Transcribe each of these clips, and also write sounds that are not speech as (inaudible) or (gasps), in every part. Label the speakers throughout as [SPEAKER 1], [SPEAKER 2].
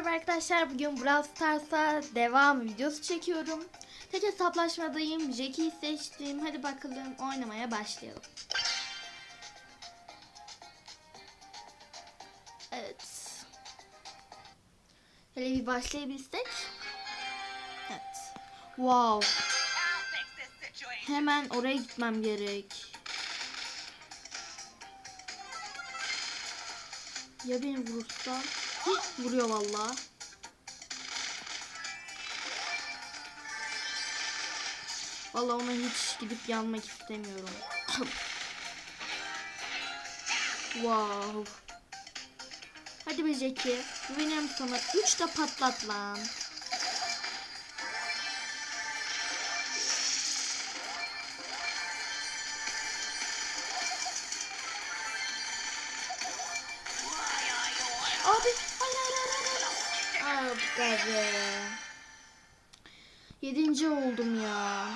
[SPEAKER 1] merhaba arkadaşlar. Bugün Brawl Stars'a devam videosu çekiyorum. Tek hesaplaşmadayım. Jackie'yi seçtim. Hadi bakalım oynamaya başlayalım. Evet. Hele bir başlayabilsek. Evet. Wow. Hemen oraya gitmem gerek. Ya beni vurursa? Hih, vuruyor valla. Valla ona hiç gidip yanmak istemiyorum. wow. Hadi be Jackie. Güveniyorum sana. Üç de patlat lan. Be. Yedinci oldum ya.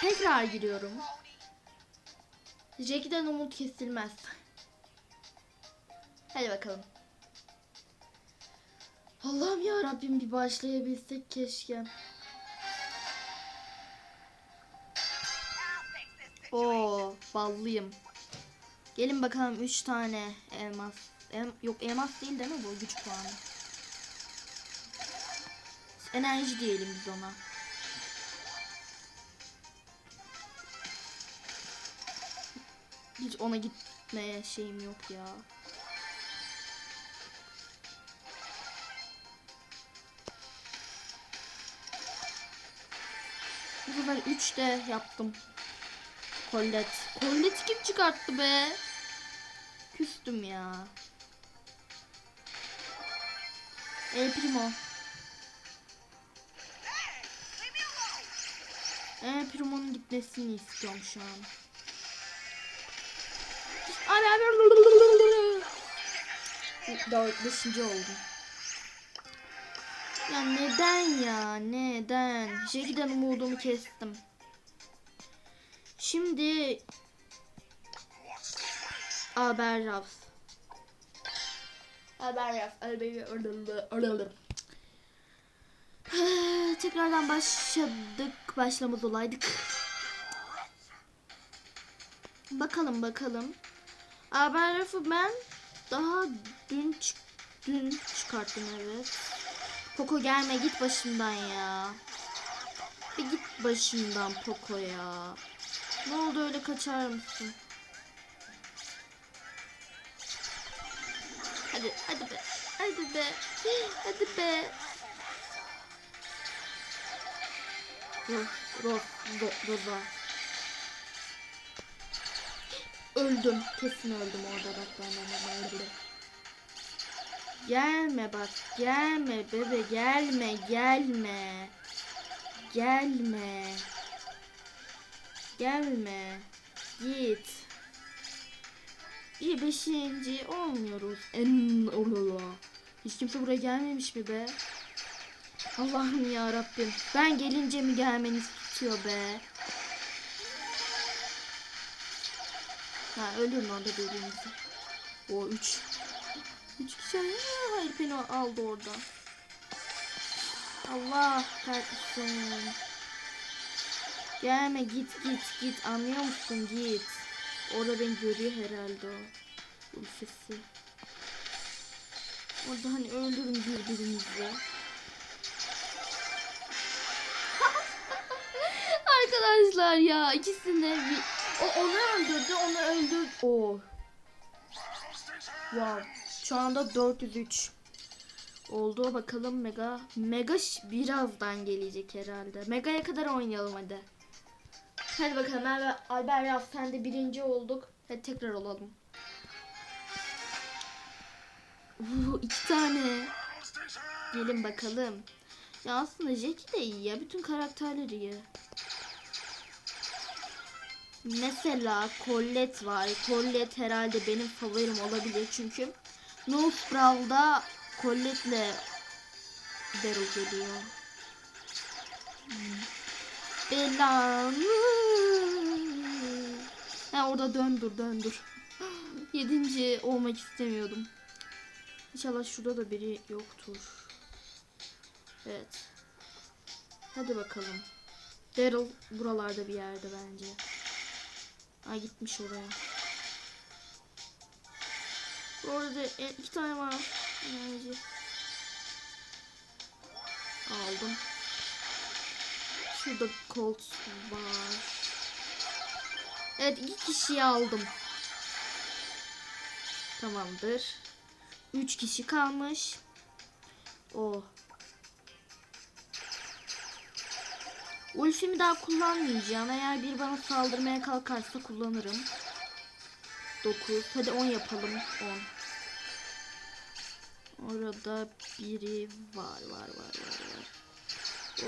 [SPEAKER 1] Tekrar giriyorum. Jackie'den umut kesilmez. Hadi bakalım. Allah'ım ya Rabbim bir başlayabilsek keşke. Oo, ballıyım. Gelin bakalım 3 tane elmas. Em, yok elmas değil değil mi bu güç puanı? Enerji diyelim biz ona. Hiç ona gitmeye şeyim yok ya. Bu sefer 3 de yaptım. Kollet. Kollet kim çıkarttı be? Küstüm ya. El Primo. El Primo'nun gitmesini istiyorum şu an. Abi. Dört, beşinci oldum. Ya neden ya? Neden? Jackie'den umudumu kestim. Şimdi Haber Rafs. Haber Rafs. Tekrardan başladık. Başlamaz olaydık. Bakalım bakalım. Haber Raf'ı ben daha dün dün çıkarttım evet. Poco gelme git başımdan ya. Bir git başımdan Poco ya. Ne oldu öyle kaçar mısın? Hadi hadi be. Hadi be. Hadi be. Ros, Ros, Ro, Roza. Öldüm. Kesin öldüm orada ben öldüm. Gelme bak. Gelme bebe gelme gelme. Gelme. Gelme. Git. İyi beşinci olmuyoruz. En olala. Hiç kimse buraya gelmemiş mi be? Allah'ım ya Rabbim. Ben gelince mi gelmeni istiyor be? Ha ölür orada birbirimizi. O üç. Üç kişi. Aa, Hayır beni aldı orada. Allah kahretsin. Gelme git git git anlıyor musun git. Orada beni görüyor herhalde o. Ulfisi. Orada hani öldürün birbirimizi. (laughs) Arkadaşlar ya ikisini bir... O onu öldürdü onu öldürdü. O. Wow. Şu anda 403 oldu. Bakalım Mega. Mega birazdan gelecek herhalde. Mega'ya kadar oynayalım hadi. Hadi bakalım Albert, Albert Yaz sen de birinci olduk. Hadi tekrar olalım. Uuu iki tane. Gelin bakalım. Ya aslında Jackie de iyi ya. Bütün karakterleri iyi. Mesela Colette var. Colette herhalde benim favorim olabilir çünkü North Brawl'da Colette'le Daryl geliyor. Hmm. Bella. Orada döndür döndür. Yedinci olmak istemiyordum. İnşallah şurada da biri yoktur. Evet. Hadi bakalım. Daryl buralarda bir yerde bence. Ay gitmiş oraya. Orada e, iki tane var. Enerji. Aldım. Şurada Colt var. Evet iki kişiyi aldım. Tamamdır. Üç kişi kalmış. O. Ulfimi daha kullanmayacağım. Eğer bir bana saldırmaya kalkarsa kullanırım. 9. Hadi 10 yapalım. 10. Orada biri var var var var var.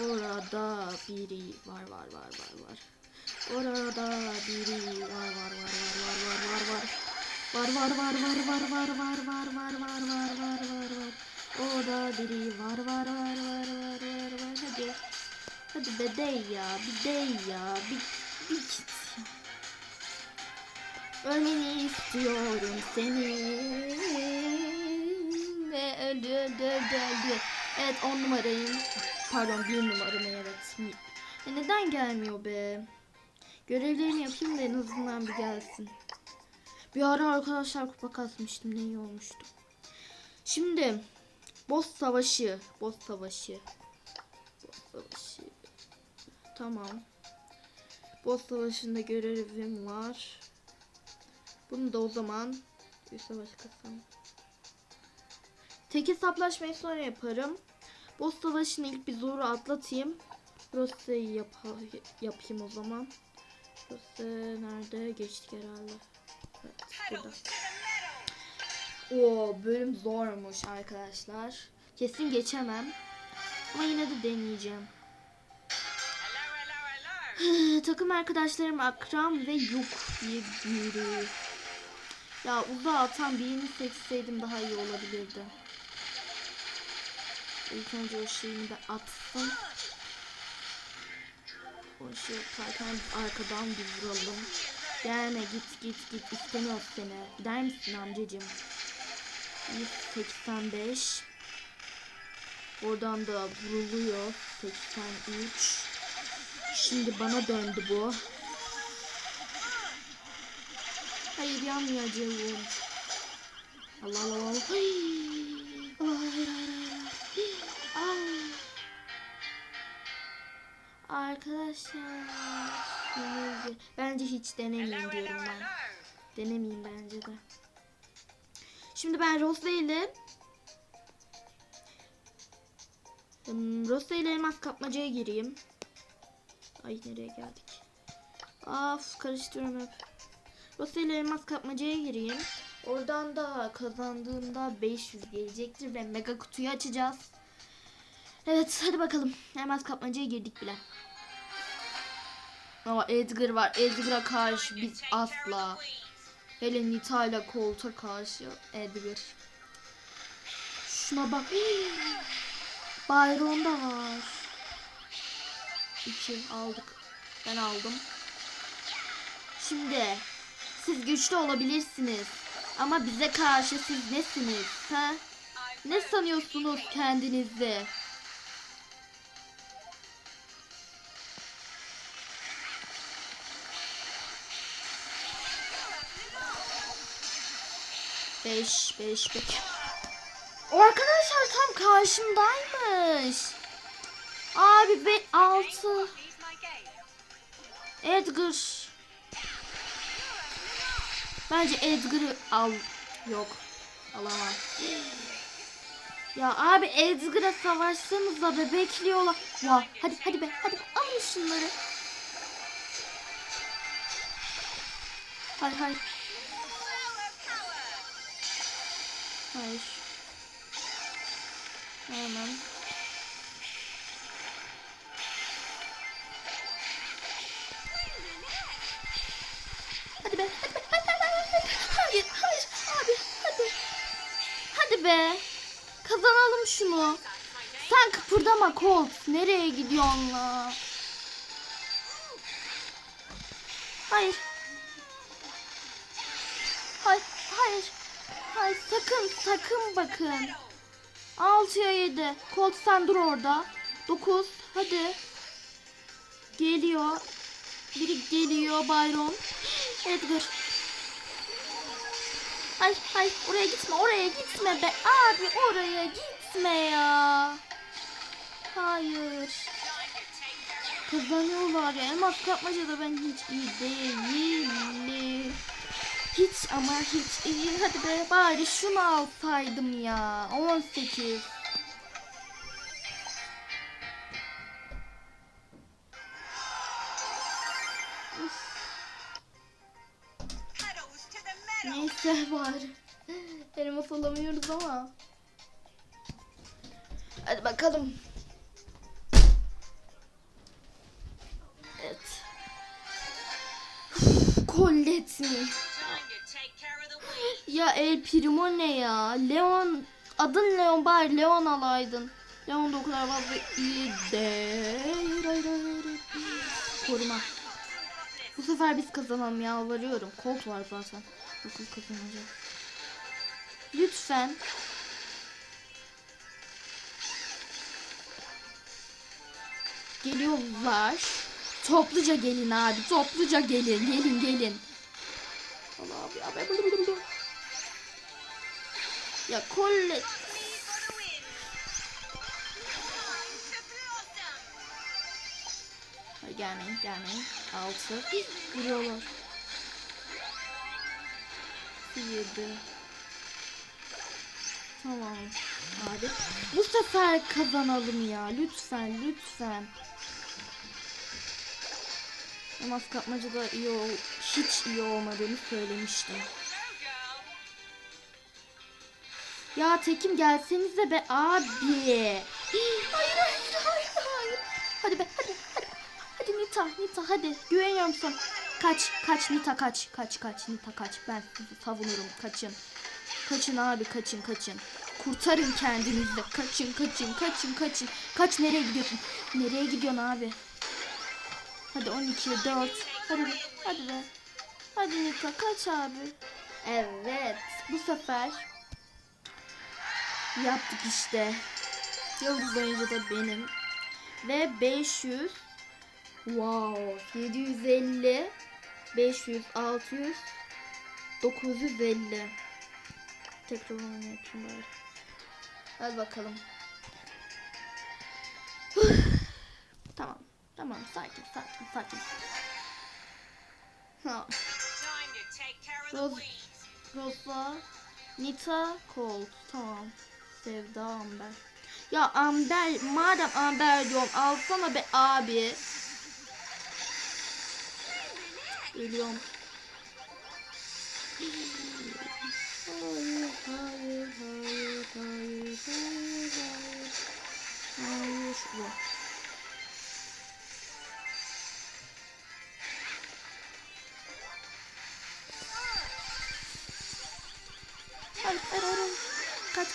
[SPEAKER 1] Orada biri var var var var var. Orada biri var var var var var var var var. Var var var var var var var var var var var var var var. Orada biri var var var var var var var. Hadi. Hadi be dey ya. Bir dey ya. Bir, bir git. Ölmeni istiyorum seni. Ve öldü öldü öldü öldü. Evet on numarayım. Pardon bir numaram evet. E neden gelmiyor be? Görevlerimi yapayım da en azından bir gelsin. Bir ara arkadaşlar kupa kasmıştım ne iyi olmuştu. Şimdi boss savaşı. Boss savaşı. Boss savaşı. Tamam. Boss savaşında görevim var. Bunu da o zaman bir savaş kasam. Tek hesaplaşmayı sonra yaparım. Boss savaşını ilk bir zoru atlatayım. Rose'yi yap yapayım o zaman. Rose nerede? Geçtik herhalde. Evet, burada. Oo, bölüm zormuş arkadaşlar. Kesin geçemem. Ama yine de deneyeceğim. (sighs) Takım arkadaşlarım Akram ve Yuk diye biri. Ya uzağa atan birini seçseydim daha iyi olabilirdi. İlk önce o şeyini de atsın. Şey yaparken arkadan bir vuralım. Gelme git git git istemiyoruz seni. Gider misin amcacım? 185. Oradan da vuruluyor. 83. Şimdi bana döndü bu. Hayır yanmayacağım. Allah Allah. Allah hayır hayır hayır. Arkadaşlar. yenildi. Bence hiç denemeyin diyorum ben. Denemeyin bence de. Şimdi ben Rose ile Hmm, Rose ile elmas kapmacaya gireyim. Ay nereye geldik? Of karıştırıyorum hep. Rose ile elmas kapmacaya gireyim. Oradan da kazandığımda 500 gelecektir ve mega kutuyu açacağız. Evet hadi bakalım. Elmas kapmacaya girdik bile. Ama Edgar var. Edgar'a karşı biz asla. Hele Nita ile Colt'a karşı Edgar. Şuna bak. Byron da var. İki aldık. Ben aldım. Şimdi siz güçlü olabilirsiniz. Ama bize karşı siz nesiniz? Ha? Ne sanıyorsunuz kendinizi? Beş, beş, beş. O arkadaşlar tam karşımdaymış. Abi be altı. Edgar. Bence Edgar'ı al. Yok. Alamam. Ya abi Edgar'a savaşsanıza be bekliyorlar. Ya hadi hadi be hadi alın şunları. Hayır hayır. Hayır. Hemen. Hadi be, hadi be, hadi, hadi. Hayır, hayır, abi, hadi. Hadi be. Kazanalım şunu. Sen kıpırdama Colt. Nereye gidiyorsun la? Hayır. Hayır, hayır. Ay sakın sakın bakın. 6'ya 7. Colt sen dur orada. 9. Hadi. Geliyor. Biri geliyor Byron. Edgar. Ay ay oraya gitme oraya gitme be. Abi oraya gitme ya. Hayır. Kazanıyorlar ya. Elmas kapmacada ben hiç iyi değilim. Hiç ama hiç iyi. Hadi be bari şunu alsaydım ya. 18.
[SPEAKER 2] Meadows to the meadow.
[SPEAKER 1] Neyse bari. Elmas alamıyoruz ama. Hadi bakalım. Evet. Colette mi? Ya El Primo ne ya? Leon adın Leon bari Leon alaydın. Leon da o kadar iyi değil. Koruma. Bu sefer biz kazanalım yalvarıyorum. Colt var zaten. Nasıl kazanacağız? Lütfen. Geliyorlar. Topluca gelin abi. Topluca gelin. Gelin gelin. Allah abi abi. Ya. Hayır, gelmeyin gelmeyin. Altı. Vuruyorlar. Yedi. Tamam. Abi. Bu sefer kazanalım ya. Lütfen lütfen. Namaz kapmacada iyi ol, hiç iyi olmadığını söylemiştim. Ya Tekim gelsenize be abi. Hayır hayır hayır hayır. Hadi be hadi hadi. Hadi Nita Nita hadi güveniyorum sana. Kaç kaç Nita kaç kaç kaç Nita kaç ben sizi savunurum kaçın. Kaçın abi kaçın kaçın. Kurtarın kendinizi de kaçın kaçın kaçın kaçın. Kaç nereye gidiyorsun? Nereye gidiyorsun abi? Hadi 12 4 hadi be hadi be. Hadi Nita kaç abi. Evet bu sefer yaptık işte. Yıldız oyuncu da benim. Ve 500 Wow 750 500 600 950 Tekrar onu yapayım bari. Hadi bakalım. (sighs) tamam. Tamam sakin sakin sakin. Ha. Rose-. Rosa, Nita, Colt. Tamam. Sevda Amber. Ya Amber, madem Amber diyorum alsana be abi. Geliyorum.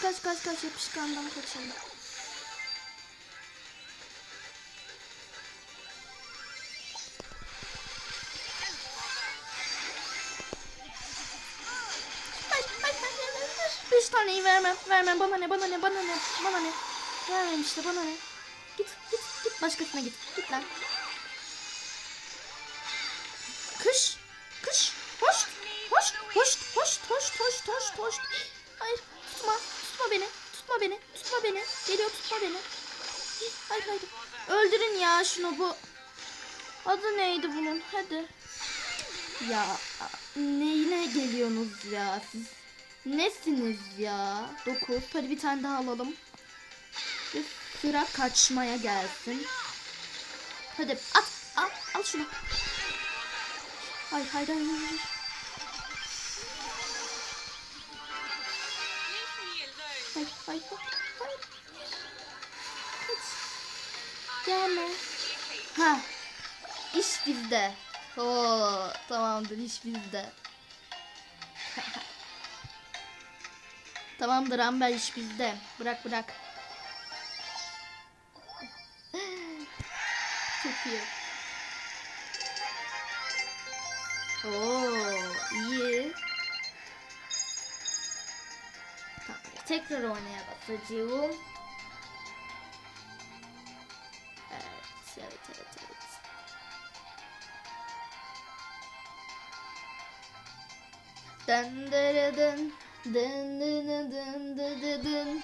[SPEAKER 1] Kaç, kaç, kaç, kaç. Yapışkandan hayır. Beş taneyi vermem, vermem. Bana ne, bana ne, bana ne, bana ne. Vermem işte, bana ne. Git, git, git. Başkasına git. Git lan. Beni. Hayır, hayır. Öldürün ya şunu bu. Adı neydi bunun? Hadi. Ya neyine geliyorsunuz ya siz? Nesiniz ya? 9. Hadi bir tane daha alalım. Ve sıra kaçmaya gelsin. Hadi at. Al, al şunu. Hayır hayır hayır. hayır.
[SPEAKER 2] Leave me alone.
[SPEAKER 1] Gelme. Ha. İş bizde. Oo, tamamdır iş bizde. (laughs) tamamdır Amber iş bizde. Bırak bırak. (laughs) Çok iyi. Oo, iyi. Tekrar oynaya basacağım. Dın dın, dın dın dın dın dın.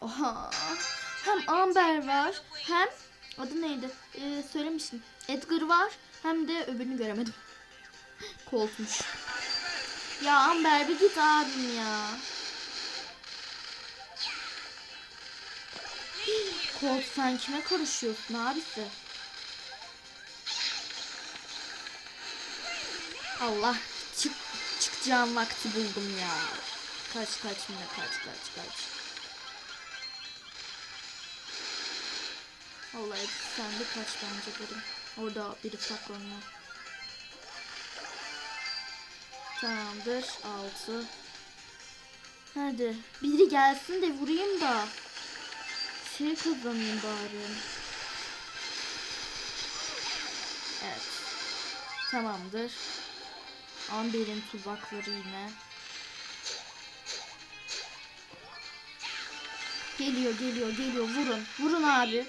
[SPEAKER 1] Oha. Hem Amber var, hem adı neydi? Ee, söylemiştim. Edgar var, hem de öbürünü göremedim. (laughs) Colt'muş. Ya Amber bir git abim ya. Colt sen kime karışıyorsun abisi? Allah çık çıkacağım vakti buldum ya. Kaç kaç mine kaç kaç kaç. Vallahi sen de kaç bence dedim. Orada biri saklanıyor. Tamamdır. 6. Hadi. Biri gelsin de vurayım da. Şey kazanayım bari. Evet. Tamamdır. Amber'in tuzakları yine. Geliyor geliyor geliyor vurun. Vurun abi.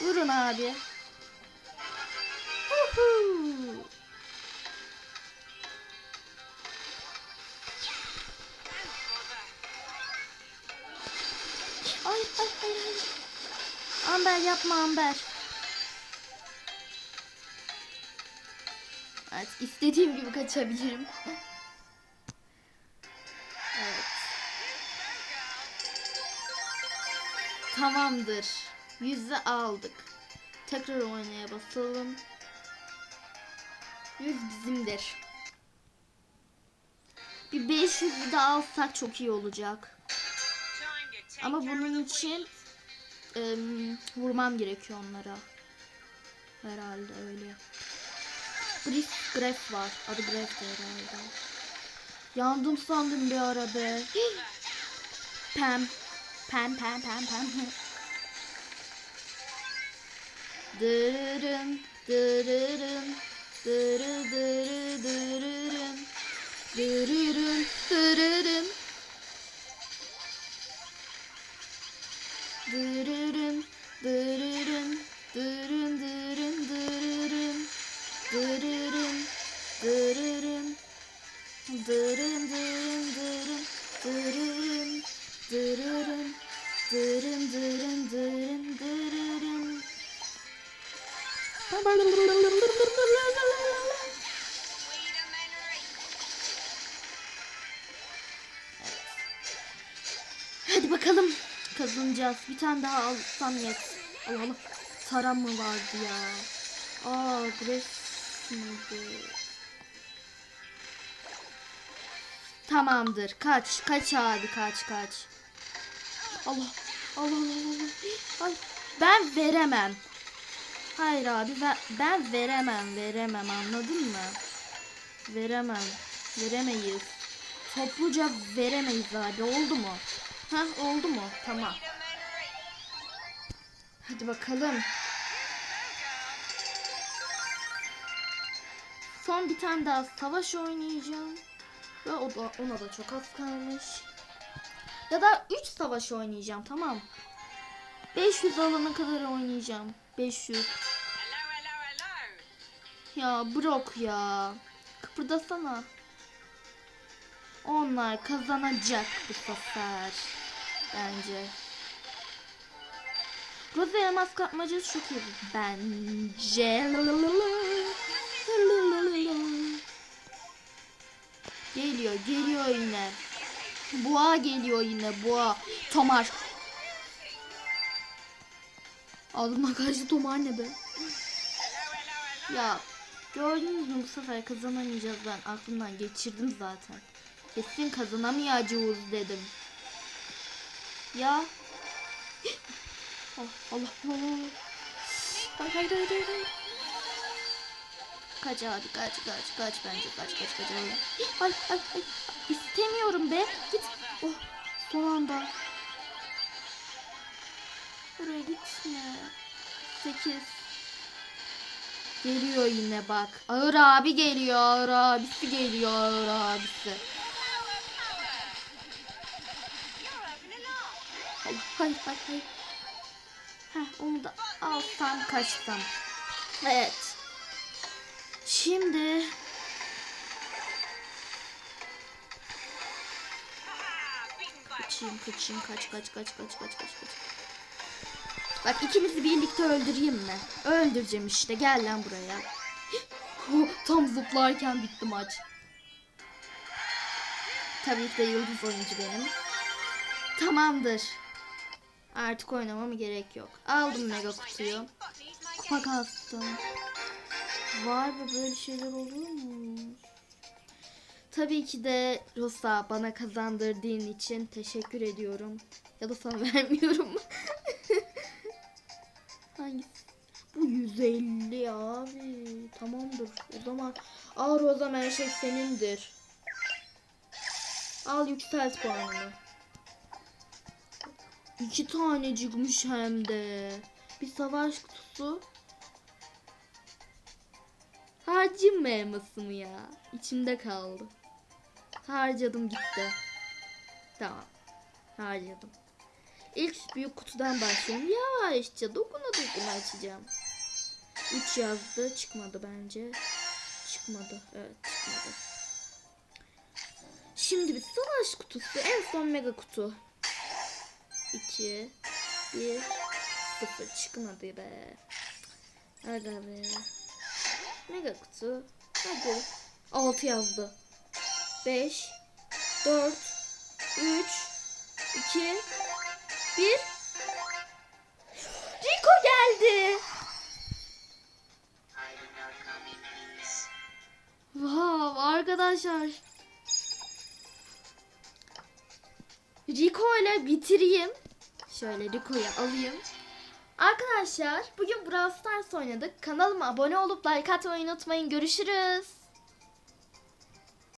[SPEAKER 1] Vurun abi. Huhu. Ay ay ay ay. Amber yapma Amber. Evet istediğim gibi kaçabilirim. evet. Tamamdır. Yüzü aldık. Tekrar oynaya basalım. Yüz bizimdir. Bir 500'ü de alsak çok iyi olacak. Ama bunun için em, vurmam gerekiyor onlara. Herhalde öyle. Griff, Gref var. Adı Gref de herhalde. Yandım sandım bir ara be. (gasps) Pam. Pam pam pam pam. (laughs) Dırırın, dırırın, dırı dırı dırırın. Dırırın, kazanacağız. Bir tane daha alsam yet. Alalım. Taram mı vardı ya? Aa, Grace miydi? Tamamdır. Kaç. Kaç abi kaç kaç. Allah. Allah Allah Allah. Ay. Ben veremem. Hayır abi ben, ben veremem veremem anladın mı? Veremem. Veremeyiz. Topluca veremeyiz abi oldu mu? Ha oldu mu? Tamam. Hadi bakalım. Son bir tane daha savaş oynayacağım. Ve o da, ona da çok az kalmış. Ya da 3 savaş oynayacağım tamam. 500 alana kadar oynayacağım. 500.
[SPEAKER 2] Hello, hello, hello.
[SPEAKER 1] Ya Brock ya. Kıpırdasana. Onlar kazanacak bu sefer. Bence. Rose elmas kapmacası çok iyi. Bence. Geliyor, geliyor yine. Boğa geliyor yine, boğa. Tomar. Ağzımdan kaçtı Tomar ne be? Ya gördünüz mü bu sefer kazanamayacağız ben aklımdan geçirdim zaten. Kesin kazanamayacağız dedim. Ya. Oh, Allah Allah. Hayır hayır hayır. Kaç abi kaç kaç kaç bence kaç kaç kaç. Ay ay ay. İstemiyorum be. Git. Oh son anda. Buraya gitme. 8 Geliyor yine bak. Ağır abi geliyor. Ağır abisi geliyor. Ağır abisi. Hayır hayır hayır. hayır. Heh, onu da alsam kaçsam. Evet. Şimdi kaçayım kaçayım kaç kaç kaç kaç kaç kaç kaç. Bak ikinizi birlikte öldüreyim mi? Öldüreceğim işte gel lan buraya. (gasps) Oh, Tam zıplarken bitti maç. Tabii ki de yıldız oyuncu benim. Tamamdır. Artık oynamama gerek yok. Aldım mega kutuyu. Kupa kastım. Var mı böyle şeyler oluyor mu? Tabii ki de Rosa bana kazandırdığın için teşekkür ediyorum. Ya da sana (laughs) vermiyorum. (laughs) Hangisi? Bu 150 abi. Tamamdır. O zaman al zaman her şey senindir. Al yükselt puanını. İki tanecikmiş hem de. Bir savaş kutusu. Harcım elması mı ya? İçimde kaldı. Harcadım gitti. Tamam. Harcadım. İlk büyük kutudan başlıyorum. Yavaşça dokuna dokuna açacağım. 3 yazdı. Çıkmadı bence. Çıkmadı. Evet çıkmadı. Şimdi bir savaş kutusu. En son mega kutu. 2 1 0 çıkmadı be. Aga be. Mega kutu. Hadi. 6 yazdı. 5 4 3 2 1 Rico geldi. Wow arkadaşlar. Rico ile bitireyim. Şöyle Rico'yu alayım. Arkadaşlar bugün Brawl Stars oynadık. Kanalıma abone olup like atmayı unutmayın. Görüşürüz.